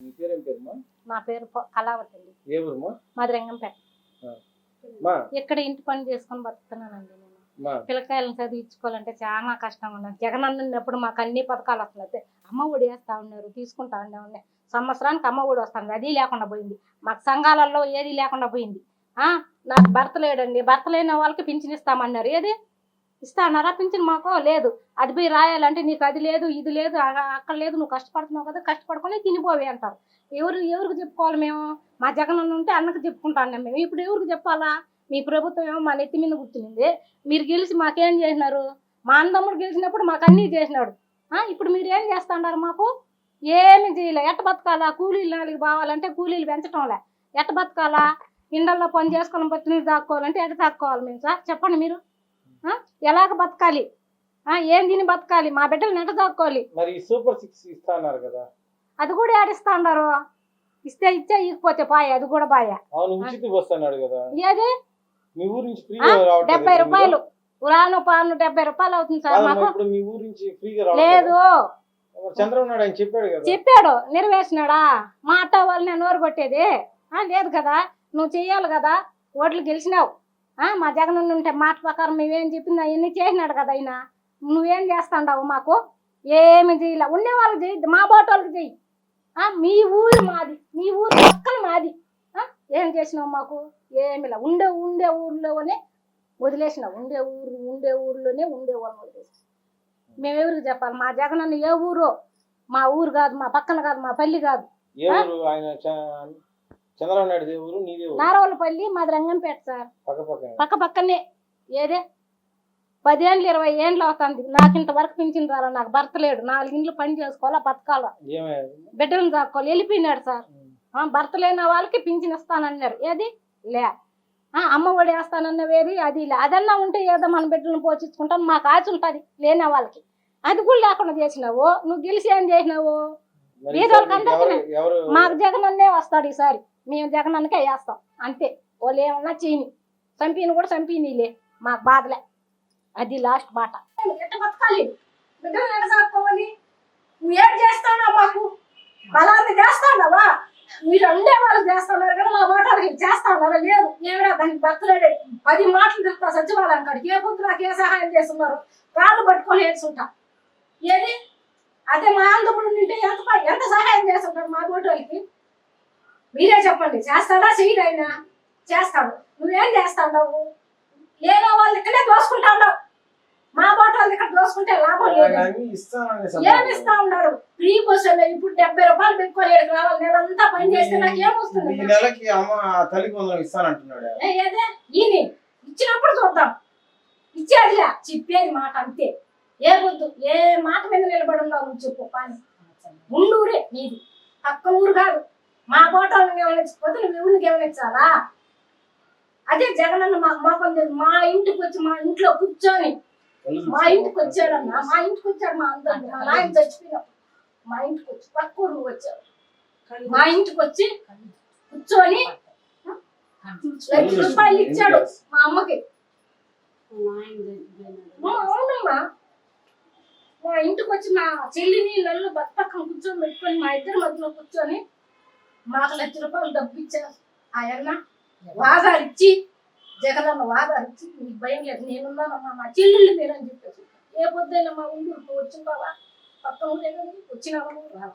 మీ పేరేం నా కళావతి అండి. ఏ ఊరుమా మాది రంగంపేట. ఇక్కడ ఇంటి పని చేసుకొని బతుకుతున్నానండి నేను. పిల్లకాయలను చదివించుకోవాలంటే చాలా కష్టంగా ఉన్నది జగన్ అన్నప్పుడు మాకు అన్ని పథకాలు వస్తున్నాయి. అమ్మ ఒడి వేస్తా ఉన్నారు తీసుకుంటా ఉండే ఉన్నాయి సంవత్సరానికి అమ్మ ఒడి వస్తుంది. అది లేకుండా పోయింది. మాకు సంఘాలలో ఏది లేకుండా పోయింది. ఆ? నాకు భర్త లేడండి. భర్త లేని వాళ్ళకి పింఛన్ ఇస్తామన్నారు. ఏది? ఇస్తా అన్నారా? పింఛన్ మాకు? లేదు. అది పోయి రాయాలంటే నీకు అది లేదు ఇది లేదు అక్కడ లేదు నువ్వు కష్టపడుతున్నావు కదా కష్టపడుకొని తినిపోవి అంటారు. ఎవరు ఎవరికి చెప్పుకోవాలి మేము? మా జగన్ ఉంటే అన్నకు చెప్పుకుంటాను మేము ఇప్పుడు ఎవరికి చెప్పాలా? మీ ప్రభుత్వం ఏమో మా నెత్తి మీద కూర్చునింది. మీరు గెలిచి మాకేం చేసినారు? మా అందమ్ముడు గెలిచినప్పుడు మాకు అన్నీ చేసినాడు. ఆ, ఇప్పుడు మీరు ఏం చేస్తున్నారు మాకు? ఏమి చేయలే. ఎట్ట బతకాలా? కూలీలు నాలుగు బావాలంటే కూలీలు పెంచటంలే. ఎట్ట బతకాలా? ఇండల్లో పని చేసుకొని బట్టి నీరు తాక్కోవాలంటే ఎట్ట తాక్కోవాలి మేము సార్? చెప్పండి మీరు. ఎలాగ బతకాలి? ఆ, ఏం తిని బతకాలి? మా బిడ్డలు ఎట్ట తాక్కోవాలి. మరి సూపర్ సిక్స్ ఇస్తా అన్నారు కదా. అది కూడా ఏడిస్తా ఉన్నారు ఇస్తే ఇచ్చే ఇకపోతే పాయ అది కూడా పాయ అవును ఉచిత బస్సు అన్నాడు కదా ఏది? మీ ఊరు నుంచి ఆ, ఫ్రీగా రావట్లేదు డెబ్బై రూపాయలు. రాను పాను డెబ్బై రూపాయలు అవుతుంది సార్ మాకు. ఇప్పుడు మీ ఊరు నుంచి ఫ్రీగా లేదు. చంద్రబాబు నాయుడు ఆయన చెప్పాడు కదా. చెప్పాడు నెరవేర్చినాడా? మా అత్త వాళ్ళని నోరు కొట్టేది. ఆ, లేదు కదా నువ్వు చెయ్యాలి కదా ఓట్లు గెలిచినావు. మా జగన్ ఉంటే మాట ప్రకారం మేమేం చెప్పింది అవన్నీ చేసినాడు కదా ఆయన. నువ్వేం చేస్తాండావు మాకు? ఏమి చేయలే. ఉండే వాళ్ళకి మా బోట వాళ్ళకి చెయ్యి ఆ, మీ ఊరు మాది. మీ ఊరు పక్కన మాది. ఆ, ఏం చేసినావు మాకు? ఏమిలా ఉండే ఉండే ఊర్లోనే వదిలేసినావు. ఉండే ఊరు ఉండే ఊర్లోనే ఉండే వాళ్ళని వదిలేసి మేము ఎవరికి చెప్పాలి? మా జగన్ ఏ ఊరో? మా ఊరు కాదు మా పక్కన కాదు మా పల్లి కాదు. చంద్రబాబు నాయుడు నారవలపల్లి మాది రంగంపేట సార్. పక్క పక్కన. పక్క పక్కనే. ఏదే? పదేళ్ళు ఇరవై ఏండ్లు అవుతుంది. నాకు ఇంతవరకు పింఛన్ రాలా నాకు భర్త లేడు. నాలుగు ఇండ్లు పని చేసుకోవాలా బతకాలా. ఏమయ్యాది బిడ్డలను చాక్కోవాలి వెళ్ళిపోయినాడు సార్. ఆ, భర్త లేని వాళ్ళకి పింఛన్ ఇస్తానన్నారు. ఏది? లే. ఆ, అమ్మ ఒడి వేస్తానన్నవేది అది లే. అదన్నా ఉంటే ఏదో మన బిడ్డలను పోషించుకుంటాం. మాకు ఆశ ఉంటుంది లేని వాళ్ళకి. అది కూడా లేకుండా చేసినావు. నువ్వు గెలిచి ఏం చేసినావు? ఎవరు మాకు జగన్ అన్నే వస్తాడు ఈసారి. మేము జగన్ అన్నకే వేస్తాం. అంతే. వాళ్ళు ఏమన్నా చీని. చంపిని కూడా చంపినీలే. మాకు బాధలే. అది లాస్ట్ మాట. బతకాలి? బిడ్డలు ఎట్ట సాక్కోవాలి నువ్వేం చేస్తావా మాకు? బలాన్ని చేస్తావా మీరు ఉండే వాళ్ళకి చేస్తున్నారు కదా మా ఓటర్కి చేస్తాన్నారా? లేదు. ఏమిరా దానికి బతలేడే పది మాటలు చెప్తా సచివాలయం కాడికి. ఏ పొద్దు నాకు ఏ సహాయం చేస్తున్నారు? రాళ్ళు పట్టుకొని ఏడ్చుంటా ఏది? అదే మా ఆంధ్రపుడు నింటే ఎంత ఎంత సహాయం చేస్తుంటాడు మా ఓటర్కి మీరే చెప్పండి. చేస్తాడా? చేయడు ఆయన చేస్తాడు. నువ్వేం చేస్తావు లేనో వాళ్ళు ఇక్కడే దోసుకుంటాడు మా బోట వాళ్ళు ఇక్కడ దోసుకుంటే లాభం లేదు. ఏమి. ఇస్తా ఉన్నాడు ఫ్రీ బస్సులో ఇప్పుడు డెబ్బై రూపాయలు పెట్టుకొని ఏడుకు రావాలి నెలంతా పని చేస్తే నాకు ఏమొస్తుంది? ఏదే? ఈయన. ఇచ్చినప్పుడు చూద్దాం. ఇచ్చేదిలే చెప్పేది మాట అంతే. ఏ వద్దు ఏ మాట మీద నిలబడి ఉన్నావు నువ్వు చెప్పు పని. ముండూరే నీది. పక్క ఊరు కాదు. మా బోటాలను గమనించకపోతే నువ్వు ఊరిని గమనించాలా అదే జగనన్న మా మోకం లేదు మా ఇంటికి వచ్చి మా ఇంట్లో కూర్చొని మా. ఇంటికి వచ్చాడన్న మా ఇంటికి వచ్చాడు మా అందరు. మా నాయన చచ్చిపోయినప్పుడు మా ఇంటికి వచ్చి పక్క ఊరు వచ్చాడు మా ఇంటికి వచ్చి కూర్చొని లక్ష రూపాయలు ఇచ్చాడు మా అమ్మకి. మా అవునమ్మా. మా ఇంటికి వచ్చి మా చెల్లిని నన్ను భర్త పక్కన కూర్చొని పెట్టుకొని మా ఇద్దరి మధ్యలో కూర్చొని మాకు లక్ష రూపాయలు డబ్బు ఇచ్చారు. ఆయన వాదాలు ఇచ్చి జగనన్న వాదాలు ఇచ్చి నీకు భయం లేదు నేనున్నానమ్మా మా చెల్లెళ్ళు మీరు అని చెప్పేసి. ఏ పొద్దున మా ఊరికి వచ్చిన బావా పక్క ఊరే కానీ వచ్చినావా? రావా.